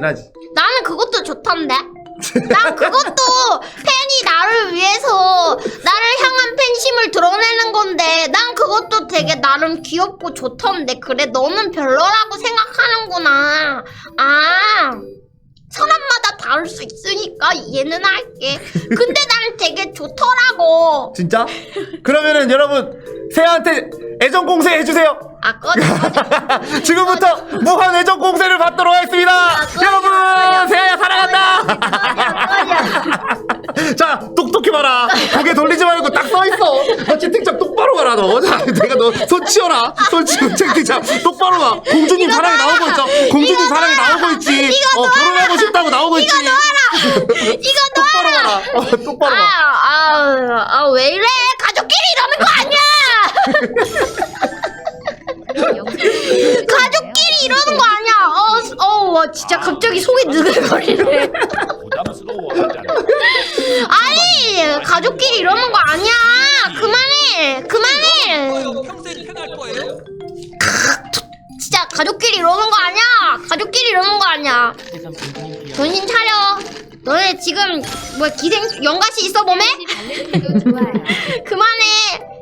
나지. 나는 그것도 좋던데. 난 그것도 팬이 나를 위해서 나를 향한 팬심을 드러내는 건데 난 그것도 되게 나름 귀엽고 좋던데 그래 너는 별로라고 생각하는구나 아 사람마다 다를 수 있으니까 이해는 할게 근데 나는 되게 좋더라고 진짜? 그러면은 여러분 세아한테 애정 공세 해주세요. 아 꺼져 꺼져 지금부터 무한 애정 공세를 받도록 하겠습니다. 꺼져, 여러분. 세아야 사랑한다. 꺼져 자 똑똑히 봐라. 고개 돌리지 말고 딱 서 있어. 너 채팅창 똑바로 봐라 너. 자 내가 너 손 치워라. 손 치워 채팅창 똑바로 봐. 공주님 사랑이. 나오고 있어. 공주님 사랑이. 나오고 있지. 어 결혼하고 싶다고 나오고 있지. 이거 똑바로 봐라. 어, 똑바로 봐. 아아아왜 이래? 가족끼리 이러는 거 아니야! 가족끼리 이러는 거 아니야! 어어 와 진짜 갑자기 속이 느글거리네. 아니 가족끼리 이러는 거 아니야! 그만해! 그만해! 평생 팬할 거예요? 진짜 가족끼리 이러는 거 아니야! 가족끼리 이러는 거 아니야! 정신 차려 너네 지금 뭐 기생 연가시 있어 몸에? 그만해.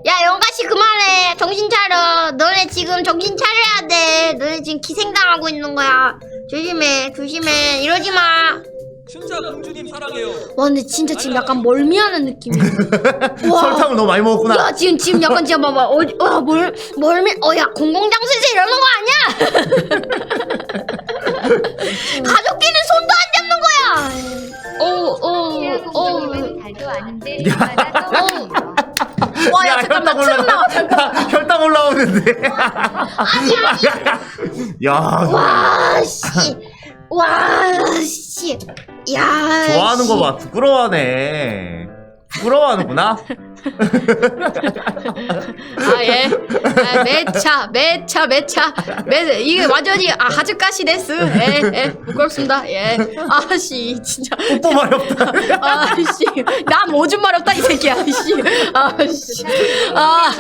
야 연가시 그만해. 정신 차려. 너네 지금 정신 차려야 돼. 너네 지금 기생당하고 있는 거야. 조심해 조심해. 이러지 마와 진짜 공주님 사랑해요. 근데 진짜 지금 약간 멀미하는 느낌이야. 와. 설탕을 너무 많이 먹었구나. 야 지금 지금 약간 진짜 봐봐. 어, 어, 멀, 멀미 어야 공공장소에서 이러는 거 아니야? 가족끼리 어어어 달도 아는데 야. 어. 와야 야, 잠깐만 혈당 침 나와 올라가. 혈당 올라오는데. 야, 와 씨 와 씨 야 좋아하는 씨. 거 봐. 부끄러워하네. 부끄러워하는구나. 아 예. 아, 매차 매차 매차. 매 이게 완전히 아 하즈까시 데스 예 예. 부끄럽습니다. 예. 아씨 진짜. 뽀뽀 말이 없다. 아씨. 난 오줌 마렵다 이 새끼야. 아씨. 아씨. 아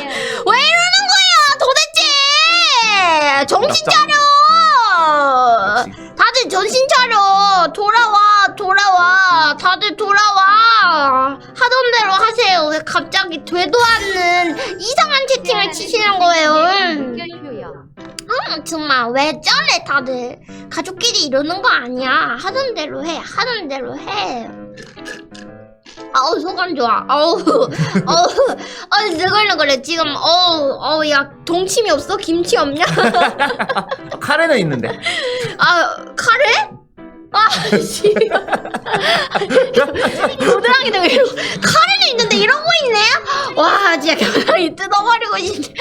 왜 이러는 거야 도대체? 정신 차려. 다들 정신 차려. 돌아와 돌아와. 다들 돌아와. 하던 대로 갑자기 되도 않는 이상한 채팅을 치시는 거예요. 응 정말 왜 저래 다들? 가족끼리 이러는 거 아니야. 하던 대로 해 하던 대로 해. 아우 소감 좋아. 아우 아우. 아우 느글느글해 지금 어우 어우 야 동치미 없어? 김치 없냐? 카레는 있는데. 아 카레? 아씨 왜 이러고 카레는 있는데 이런 거 있네 와 진짜 겨드랑이 뜯어버리고 싶네.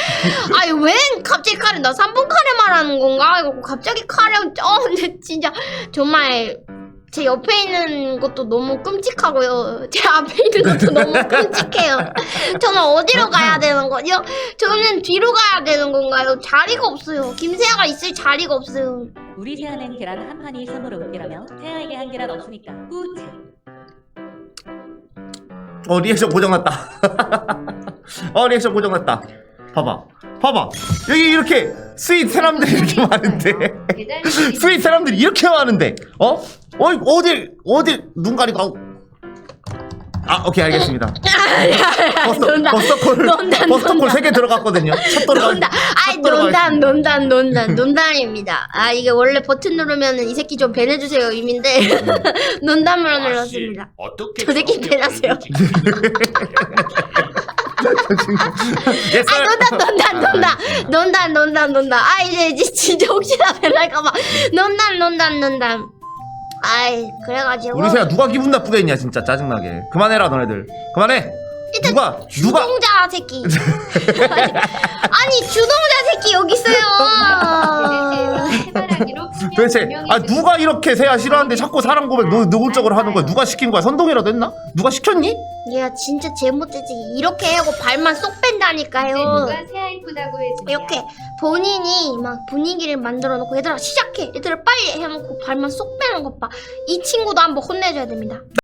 아니 왜 갑자기 카레 나 3분 카레 말하는 건가? 이거 갑자기 카레 어 근데 진짜 정말 제 옆에 있는 것도 너무 끔찍하고요. 제 앞에 있는 것도 너무 끔찍해요. 저는 어디로 가야 되는 거죠? 저는 뒤로 가야 되는 건가요? 자리가 없어요. 김세아가 있을 자리가 없어요. 우리 세아는 계란 한 판이 선물로 올게라며 세아에게 한 계란 없으니까 꾸치 어, 리액션 고장 났다. 어, 리액션 고장 났다. 봐봐. 봐봐. 여기 이렇게 스윗 사람들이 이렇게 많은데. 스윗 사람들이 이렇게 많은데. 어? 어, 어디, 어디, 눈 가리고. 아, 오케이, 알겠습니다. 버스터, 논다. 버스터콜, 논다, 버스터콜 논다. 3개 들어갔거든요. 첫 들어가. 논다. 아이 논단 논단 논단 논단입니다. 아 이게 원래 버튼 누르면은 이 새끼 좀 배내주세요 의미인데 논단으로 눌렀습니다. 어떻게 저 새끼 배나세요. 예, 아 논단 논단 논단 논단 논단 논단 아 이제 이제 진짜 혹시나 배날까봐 논단 논단 논단 아이 그래가지고 우리 세야 누가 기분 나쁘게 했냐, 진짜. 짜증나게. 그만해라, 너네들. 그만해. 일단 누가, 누가. 주동자 새끼. 아니 주동자 새끼 여기 있어요. 도대체 아 누가 이렇게 세야 싫어하는데 자꾸 사람 고백 너 노골적으로 하는 거야? 누가 시킨 거야? 선동이라도 했나? 누가 시켰니? 얘가 진짜 제못되지. 이렇게 하고 발만 쏙 뺀다니까요. 누가 새아 이쁘다고 해주냐. 이렇게 본인이 막 분위기를 만들어 놓고 얘들아 시작해. 얘들아 빨리 해놓고 발만 쏙 빼는 것 봐 이 친구도 한번 혼내줘야 됩니다